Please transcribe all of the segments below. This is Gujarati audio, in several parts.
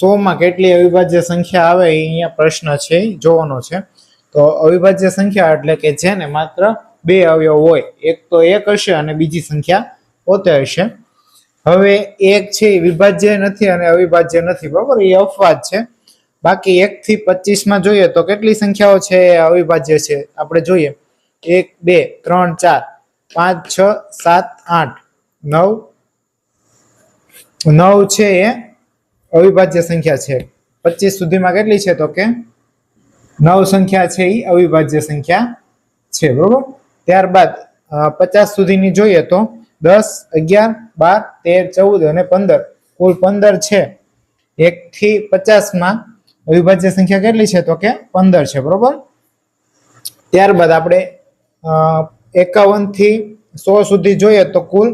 સોમાં કેટલી અવિભાજ્ય સંખ્યા આવે એ અહીંયા પ્રશ્ન છે જોવાનો છે. તો અવિભાજ્ય સંખ્યા એટલે કે જેને માત્ર બે અવયવ હોય, એક તો એક હશે અને બીજી સંખ્યા પોતે હશે. હવે એક છે એ વિભાજ્ય નથી અને અવિભાજ્ય નથી, બરોબર? એ અપવાદ છે. બાકી એક થી પચીસમાં જોઈએ તો કેટલી સંખ્યાઓ છે? અવિભાજ્ય છે. આપણે જોઈએ. એક, બે, ત્રણ, ચાર, પાંચ, છ, સાત, આઠ, નવ નવ છે એ અવિભાજ્ય સંખ્યા છે. પચીસ સુધીમાં કેટલી છે તો કે? નવ સંખ્યા છે એ અવિભાજ્ય સંખ્યા છે, બરોબર? ત્યારબાદ પચાસ સુધીની જોઈએ તો દસ, અગિયાર, બાર, તેર, ચૌદ અને પંદર. કુલ પંદર છે. એક થી પચાસ અવિભાજ્ય સંખ્યા કેટલી છે તો કે? પંદર છે, બરોબર? ત્યારબાદ આપણે એકાવનથી સો સુધી જોઈએ તો કુલ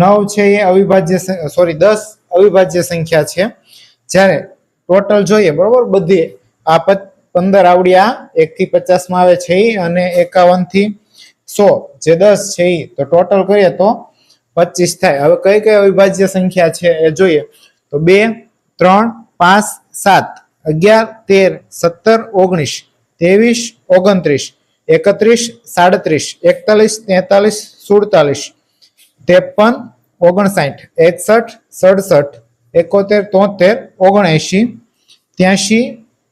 નવ છે એ અવિભાજ્ય સોરી, દસ અવિભાજ્ય સંખ્યા છે. જ્યારે ટોટલ જોઈએ, બરોબર? બધી આ પંદર આવડી આ એક થી પચાસમાં આવે છે અને એકાવનથી સો. જે દસ છે એ તો ટોટલ કરીએ તો પચીસ થાય. હવે કઈ કઈ અવિભાજ્ય સંખ્યા છે એ જોઈએ. તો બે, ત્રણ, પાંચ, સાત, અગિયાર, તેર, સત્તર, ઓગણીસ, ત્રેવીસ, ઓગણત્રીસ, એકત્રીસ, સાડત્રીસ, એકતાલીસ, તેતાલીસ, સુડતાલીસ, ત્રેપન, ઓગણસાઠ, એકસઠ, સડસઠ એકોતેર તોતેર ઓગણએંશી ત્યાંશી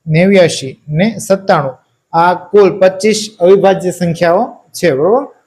નેવ્યાશી ને સત્તાણું. આ કુલ પચીસ અવિભાજ્ય સંખ્યાઓ છે બરોબર?